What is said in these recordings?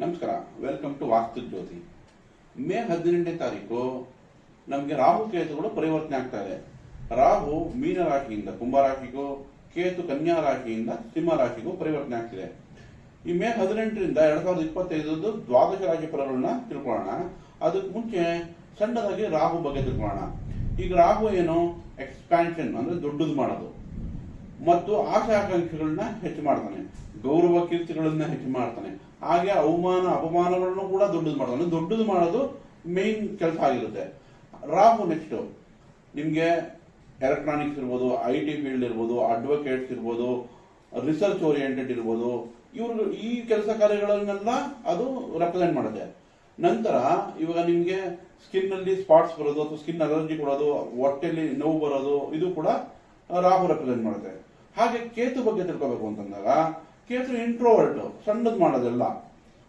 ನಮಸ್ಕಾರ welcome to Vastu Jyoti May ಹದಿನೆಂಟನೇ ತಾರೀಕು ನಮಗೆ ರಾಹು ಕೇತುಗಳು ಪರಿವರ್ತನೆ ಆಗ್ತಾ ಇದೆ. ರಾಹು ಮೀನ ರಾಶಿಯಿಂದ ಕುಂಭ ರಾಶಿಗೂ, ಕೇತು ಕನ್ಯಾ ರಾಶಿಯಿಂದ ಸಿಂಹ ರಾಶಿಗೂ ಪರಿವರ್ತನೆ ಆಗ್ತಿದೆ. ಈ ಮೇ ಹದಿನೆಂಟರಿಂದ ಎರಡ್ ಸಾವಿರದ ಇಪ್ಪತ್ತೈದು ದ್ವಾದಶ ರಾಶಿ ಫಲಗಳನ್ನ ತಿಳ್ಕೊಳ್ಳೋಣ. ಅದಕ್ಕೆ ಮುಂಚೆ ಸಣ್ಣದಾಗಿ ರಾಹು ಬಗ್ಗೆ ತಿಳ್ಕೊಳ್ಳೋಣ. ಈಗ ರಾಹು ಏನು? ಎಕ್ಸ್ಪ್ಯಾನ್ಷನ್ ಅಂದ್ರೆ ದೊಡ್ಡದು ಮಾಡೋದು. ಮತ್ತು ಆಶಾಕಾಂಕ್ಷೆಗಳನ್ನ ಆಕಾಂಕ್ಷೆಗಳನ್ನ ಹೆಚ್ಚು ಮಾಡ್ತಾನೆ. ಗೌರವ ಕೀರ್ತಿಗಳನ್ನ ಹೆಚ್ಚು ಮಾಡ್ತಾನೆ. ಹಾಗೆ ಅವಮಾನ, ಅಪಮಾನಗಳನ್ನು ಕೂಡ ದೊಡ್ಡದು ಮಾಡ್ತಾನೆ. ದೊಡ್ಡದು ಮಾಡೋದು ಮೇನ್ ಕೆಲಸ ಆಗಿರುತ್ತೆ. ರಾಹು ನೆಕ್ಸ್ಟ್ ನಿಮಗೆ ಎಲೆಕ್ಟ್ರಾನಿಕ್ಸ್ ಇರ್ಬೋದು ಐ ಟಿ ಫೀಲ್ಡ್ ಇರ್ಬೋದು ಅಡ್ವೊಕೇಟ್ಸ್ ಇರ್ಬೋದು ರಿಸರ್ಚ್ ಓರಿಯೆಂಟೆಡ್ ಇರ್ಬೋದು ಇವರು ಈ ಕೆಲಸ ಕಾರ್ಯಗಳನ್ನೆಲ್ಲ ಅದು ರೆಪ್ರೆಸೆಂಟ್ ಮಾಡುತ್ತೆ. ನಂತರ ಇವಾಗ ನಿಮಗೆ ಸ್ಕಿನ್ ಅಲ್ಲಿ ಸ್ಪಾಟ್ಸ್ ಬರೋದು, ಅಥವಾ ಸ್ಕಿನ್ ಅಲರ್ಜಿ ಕೊಡೋದು, ಹೊಟ್ಟೆಲಿ ನೋವು ಬರೋದು, ಇದು ಕೂಡ ರಾಹು ರೆಪ್ರೆಸೆಂಟ್ ಮಾಡುತ್ತೆ. ಹಾಗೆ ಕೇತು ಬಗ್ಗೆ ತಿಳ್ಕೊಬೇಕು ಅಂತಂದಾಗ, ಕೇತು ಇಂಟ್ರೋವರ್ಟ್ ಸಣ್ಣದು ಮಾಡೋದೆಲ್ಲ.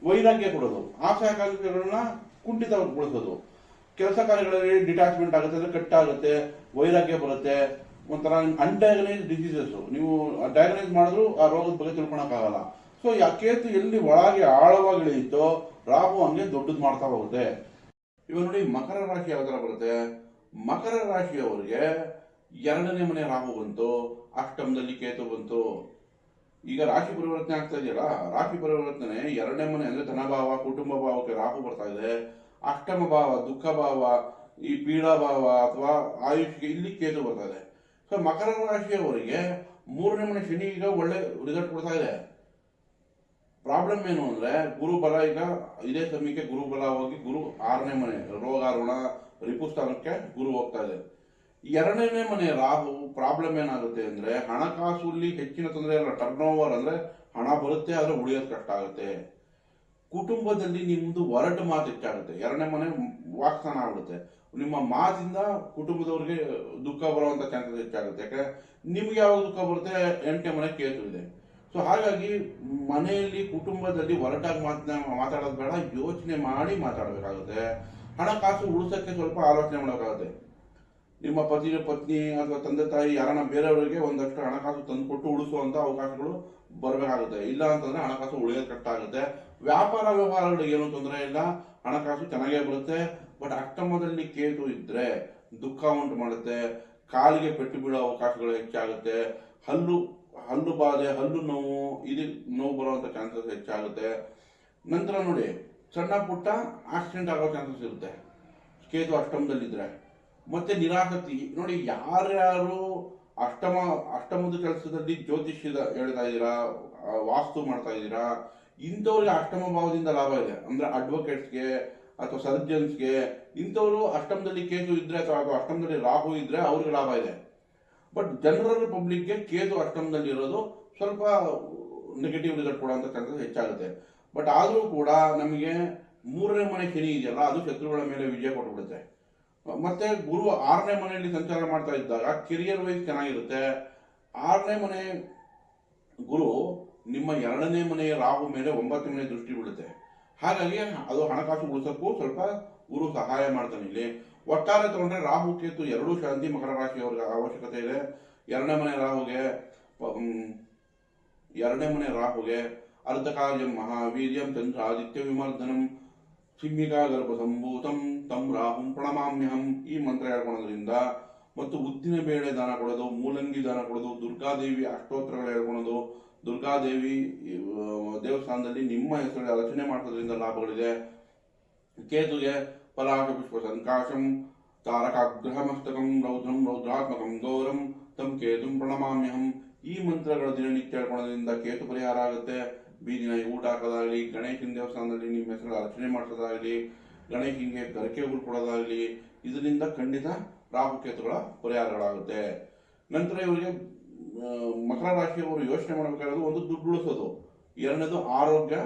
ವೈರಾಗ್ಯ ಕೊಡೋದು. ಆಸೆ ಕಾರ್ಯಗಳನ್ನ ಕುಂಠಿತಗೊಳಿಸೋದು ಕೆಲಸ ಕಾರ್ಯಗಳಲ್ಲಿ ಡಿಟ್ಯಾಚ್ಮೆಂಟ್ ಆಗುತ್ತೆ, ಅಂದ್ರೆ ಕಟ್ಟಾಗುತ್ತೆ, ವೈರಾಗ್ಯ ಬರುತ್ತೆ. ಒಂಥರ ಅನ್ಡಯಾಗನೈಸ್ ಡಿಸೀಸಸ್ ನೀವು ಡಯಾಗನೈಸ್ ಮಾಡಿದ್ರು ಆ ರೋಗದ ಬಗ್ಗೆ ತಿಳ್ಕೊಳಕ್ಕಾಗಲ್ಲ. ಸೊ ಆ ಕೇತು ಎಲ್ಲಿ ಒಳಗೆ ಆಳವಾಗಿ ಇಳಿಯುತ್ತೋ, ರಾಹು ಹಂಗೆ ದೊಡ್ಡದು ಮಾಡ್ತಾ ಹೋಗುತ್ತೆ. ಇವಾಗ ನೋಡಿ, ಮಕರ ರಾಶಿ ಯಾವ ಥರ ಬರುತ್ತೆ? ಮಕರ ರಾಶಿಯವರಿಗೆ ಎರಡನೇ ಮನೆ ರಾಹು ಬಂತು ಅಷ್ಟಮದಲ್ಲಿ ಕೇತು ಬಂತು. ಈಗ ರಾಶಿ ಪರಿವರ್ತನೆ ಆಗ್ತಾ ಇದೆಯಲ್ಲ, ರಾಶಿ ಪರಿವರ್ತನೆ ಎರಡನೇ ಮನೆ ಅಂದ್ರೆ ಧನಭಾವ, ಕುಟುಂಬ ಭಾವಕ್ಕೆ ರಾಹು ಬರ್ತಾ ಇದೆ. ಅಷ್ಟಮ ಭಾವ, ದುಃಖ ಭಾವ, ಈ ಪೀಡಾ ಭಾವ ಅಥವಾ ಆಯುಷ್ಗೆ ಇಲ್ಲಿ ಕೇತು ಬರ್ತಾ ಇದೆ. ಸೊ ಮಕರ ರಾಶಿಯವರಿಗೆ ಮೂರನೇ ಮನೆ ಶನಿ ಈಗ ಒಳ್ಳೆ ರಿಸಲ್ಟ್ ಕೊಡ್ತಾ ಇದೆ. ಪ್ರಾಬ್ಲಮ್ ಏನು ಅಂದ್ರೆ, ಗುರು ಬಲ ಈಗ ಇದೇ ಸಮಯಕ್ಕೆ ಗುರು ಬಲ ಹೋಗಿ ಗುರು ಆರನೇ ಮನೆ ರೋಗಾರುಣ ರಿಪುಸ್ಥಾನಕ್ಕೆ ಗುರು ಹೋಗ್ತಾ ಇದೆ. ಎರಡನೇ ಮನೆ ರಾಹು ಪ್ರಾಬ್ಲಮ್ ಏನಾಗುತ್ತೆ ಅಂದ್ರೆ ಹಣಕಾಸಲ್ಲಿ ಹೆಚ್ಚಿನ ತೊಂದರೆ ಅಲ್ಲ ಟರ್ನ್ ಓವರ್ ಅಂದ್ರೆ ಹಣ ಬರುತ್ತೆ, ಆದ್ರೆ ಉಳಿಯೋದು ಕಷ್ಟ ಆಗುತ್ತೆ. ಕುಟುಂಬದಲ್ಲಿ ನಿಮ್ದು ಒರಟು ಮಾತು ಹೆಚ್ಚಾಗುತ್ತೆ. ಎರಡನೇ ಮನೆ ವಾಕ್ಸ್ಥಾನ ಆಗ್ಬಿಡುತ್ತೆ. ನಿಮ್ಮ ಮಾತಿಂದ ಕುಟುಂಬದವ್ರಿಗೆ ದುಃಖ ಬರುವಂತ ಚಾನ್ಸಸ್ ಹೆಚ್ಚಾಗುತ್ತೆ. ಯಾಕಂದ್ರೆ ನಿಮ್ಗೆ ಯಾವಾಗ ದುಃಖ ಬರುತ್ತೆ? ಎಂಟನೇ ಮನೆ ಕೇತು ಇದೆ. ಸೊ ಹಾಗಾಗಿ ಮನೆಯಲ್ಲಿ, ಕುಟುಂಬದಲ್ಲಿ ಒರಟಾಗಿ ಮಾತ ಮಾತಾಡೋದು ಬೇಡ, ಯೋಚನೆ ಮಾಡಿ ಮಾತಾಡಬೇಕಾಗುತ್ತೆ. ಹಣಕಾಸು ಉಳಿಸೋಕ್ಕೆ ಸ್ವಲ್ಪ ಆಲೋಚನೆ ಮಾಡಬೇಕಾಗುತ್ತೆ. ನಿಮ್ಮ ಪತಿ, ಪತ್ನಿ ಅಥವಾ ತಂದೆ ತಾಯಿ ಯಾರನ್ನ ಬೇರೆಯವರಿಗೆ ಒಂದಷ್ಟು ಹಣಕಾಸು ತಂದುಕೊಟ್ಟು ಉಳಿಸುವಂಥ ಅವಕಾಶಗಳು ಬರಬೇಕಾಗುತ್ತೆ. ಇಲ್ಲ ಅಂತಂದ್ರೆ ಹಣಕಾಸು ಉಳಿಯೋದು ಕಷ್ಟ ಆಗುತ್ತೆ ವ್ಯಾಪಾರ ವ್ಯವಹಾರಗಳಿಗೆ ಏನು ತೊಂದರೆ ಇಲ್ಲ. ಹಣಕಾಸು ಚೆನ್ನಾಗೇ ಬರುತ್ತೆ. ಬಟ್ ಅಷ್ಟಮದಲ್ಲಿ ಕೇತು ಇದ್ರೆ ದುಃಖ ಉಂಟು ಮಾಡುತ್ತೆ. ಕಾಲಿಗೆ ಪೆಟ್ಟು ಬೀಳೋ ಅವಕಾಶಗಳು ಹೆಚ್ಚಾಗುತ್ತೆ. ಹಲ್ಲು ಹಲ್ಲು ಬಾಧೆ, ಹಲ್ಲು ನೋವು, ಇದು ನೋವು ಬರುವಂಥ ಚಾನ್ಸಸ್ ಹೆಚ್ಚಾಗುತ್ತೆ. ನಂತರ ನೋಡಿ, ಸಣ್ಣ ಪುಟ್ಟ ಆಕ್ಸಿಡೆಂಟ್ ಆಗೋ ಚಾನ್ಸಸ್ ಇರುತ್ತೆ. ಕೇತು ಅಷ್ಟಮದಲ್ಲಿದ್ರೆ. ಮತ್ತೆ ನಿರಾಸಕ್ತಿ. ನೋಡಿ, ಯಾರ್ಯಾರು ಅಷ್ಟಮ, ಅಷ್ಟಮದ ಕೆಲಸದಲ್ಲಿ ಜ್ಯೋತಿಷ್ಯದ ಹೇಳ್ತಾ ಇದ್ದೀರಾ ವಾಸ್ತು ಮಾಡ್ತಾ ಇದ್ದೀರಾ, ಇಂಥವ್ರಿಗೆ ಅಷ್ಟಮ ಭಾವದಿಂದ ಲಾಭ ಇದೆ. ಅಂದ್ರೆ ಅಡ್ವೊಕೇಟ್ಸ್ಗೆ ಅಥವಾ ಸರ್ಜನ್ಸ್ಗೆ ಇಂಥವರು ಅಷ್ಟಮದಲ್ಲಿ ಕೇತು ಇದ್ರೆ ಅಥವಾ ಅಷ್ಟಮದಲ್ಲಿ ರಾಹು ಇದ್ರೆ ಅವ್ರಿಗೆ ಲಾಭ ಇದೆ. ಬಟ್ ಜನರಲ್ ಪಬ್ಲಿಕ್ಗೆ ಕೇತು ಅಷ್ಟಮದಲ್ಲಿ ಇರೋದು ಸ್ವಲ್ಪ ನೆಗೆಟಿವ್ ರಿಸಲ್ಟ್ ಕೊಡುವಂತ ಚಾನ್ಸಸ್ ಹೆಚ್ಚಾಗುತ್ತೆ. ಬಟ್ ಆದರೂ ಕೂಡ ನಮಗೆ ಮೂರನೇ ಮನೆ ಶನಿ ಇದೆಯಲ್ಲ, ಅದು ಶತ್ರುಗಳ ಮೇಲೆ ವಿಜಯ ಕೊಟ್ಬಿಡುತ್ತೆ. ಮತ್ತೆ ಗುರು ಆರನೇ ಮನೆಯಲ್ಲಿ ಸಂಚಾರ ಮಾಡ್ತಾ ಇದ್ದಾಗ ಕೆರಿಯರ್ ವೈಸ್ ಚೆನ್ನಾಗಿರುತ್ತೆ. ಆರನೇ ಮನೆ ಗುರು ನಿಮ್ಮ ಎರಡನೇ ಮನೆಯ ರಾಹು ಮೇಲೆ ಒಂಬತ್ತನೇ ಮನೆ ದೃಷ್ಟಿ ಬೀಳುತ್ತೆ. ಹಾಗಾಗಿ ಅದು ಹಣಕಾಸು ಉಳಿಸೋಕ್ಕೂ ಸ್ವಲ್ಪ ಗುರು ಸಹಾಯ ಮಾಡ್ತಾನೆ ಇಲ್ಲಿ. ಒಟ್ಟಾರೆ ತಗೊಂಡ್ರೆ ರಾಹು, ಕೇತು ಎರಡೂ ಶಾಂತಿ ಮಕರ ರಾಶಿಯವ್ರಿಗೆ ಅವಶ್ಯಕತೆ ಇದೆ. ಎರಡನೇ ಮನೆ ರಾಹುಗೆ ಎರಡನೇ ಮನೆ ರಾಹುಗೆ ಅರ್ಧಕಾರ್ಯಂ ಮಹಾವೀರ್ಯಂ ಚಂದ್ರ ಆದಿತ್ಯ ವಿಮರ್ದನಂ ಸಿಂಹಿಕಾ ಗರ್ಭ ಸಂಭೂತಂ ತಂ ರಾಹುಂ ಪ್ರಣಮಾಮ್ಯಹಂ. ಈ ಮಂತ್ರ ಹೇಳ್ಕೊಳೋದ್ರಿಂದ ಮತ್ತು ಉದ್ದಿನ ಬೇಳೆ ದಾನ ಕೊಡೋದು, ಮೂಲಂಗಿ ದಾನ ಕೊಡೋದು, ದುರ್ಗಾದೇವಿ ಅಷ್ಟೋತ್ತರಗಳು ಹೇಳ್ಕೊಳೋದು. ದುರ್ಗಾದೇವಿ ದೇವಸ್ಥಾನದಲ್ಲಿ ನಿಮ್ಮ ಹೆಸರು ರಚನೆ ಮಾಡೋದ್ರಿಂದ ಲಾಭಗಳಿದೆ. ಕೇತುಗೆ ಪಲಾಶ ಪುಷ್ಪ ಸಂಕಾಶಂ ತಾರಕಾಗ್ರಹ ಮಸ್ತಕಂ ರೌದ್ರಂ ರೌದ್ರಾತ್ಮಕಂ ಗೌರಂ, ತಂ ಕೇತುಂ ಪ್ರಣಮಾಮ್ಯಹಂ. ಈ ಮಂತ್ರಗಳ ದಿನನಿತ್ಯ ಹೇಳ್ಕೊಳೋದ್ರಿಂದ ಕೇತು ಪರಿಹಾರ ಆಗುತ್ತೆ. ಬೀದಿನ ಊಟ ಹಾಕೋದಾಗ್ಲಿ, ಗಣೇಶನ ದೇವಸ್ಥಾನದಲ್ಲಿ ನಿಮ್ಮ ಹೆಸರು ಅರ್ಚನೆ ಮಾಡಿಸೋದಾಗಲಿ, ಗಣೇಶನಿಗೆ ಗರಿಕೆ ಹುಲ್ ಕೊಡೋದಾಗ್ಲಿ, ಇದರಿಂದ ಖಂಡಿತ ರಾಹುಕೇತುಗಳ ಪರಿಹಾರಗಳಾಗುತ್ತೆ. ನಂತರ ಇವರಿಗೆ ಮಕರ ರಾಶಿಯವರು ಯೋಚನೆ ಮಾಡಬೇಕಾಗಿರೋದು ಒಂದು ದುಡ್ಡು ಉಳಿಸೋದು. ಎರಡನೇದು ಆರೋಗ್ಯ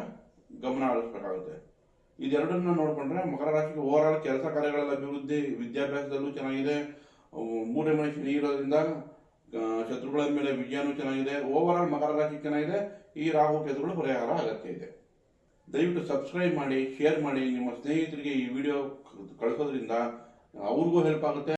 ಗಮನ ಹರಿಸ್ಬೇಕಾಗುತ್ತೆ. ಇದೆರಡನ್ನ ನೋಡ್ಕೊಂಡ್ರೆ ಮಕರ ರಾಶಿಗೆ ಓವರ್ ಆಲ್ ಕೆಲಸ ಕಾರ್ಯಗಳಲ್ಲಿ ಅಭಿವೃದ್ಧಿ, ವಿದ್ಯಾಭ್ಯಾಸದಲ್ಲೂ ಚೆನ್ನಾಗಿದೆ. ಮೂರನೇ ಮನೆ ಶನಿ ಇರೋದ್ರಿಂದ ಶತ್ರುಗಳ ಮೇಲೆ ವಿಜಯನೂ ಚೆನ್ನಾಗಿದೆ. ಓವರ್ ಆಲ್ ಮಕರ ರಾಶಿ ಚೆನ್ನಾಗಿದೆ. ಈ ರಾಹು ಕೇತುಗಳು ಪರಿಹಾರ ಅಗತ್ಯ ಇದೆ. ದಯವಿಟ್ಟು ಸಬ್ಸ್ಕ್ರೈಬ್ ಮಾಡಿ ಶೇರ್ ಮಾಡಿ. ನಿಮ್ಮ ಸ್ನೇಹಿತರಿಗೆ ಈ ವಿಡಿಯೋ ಕಳಿಸೋದ್ರಿಂದ ಅವ್ರಿಗೂ ಹೆಲ್ಪ್ ಆಗುತ್ತೆ.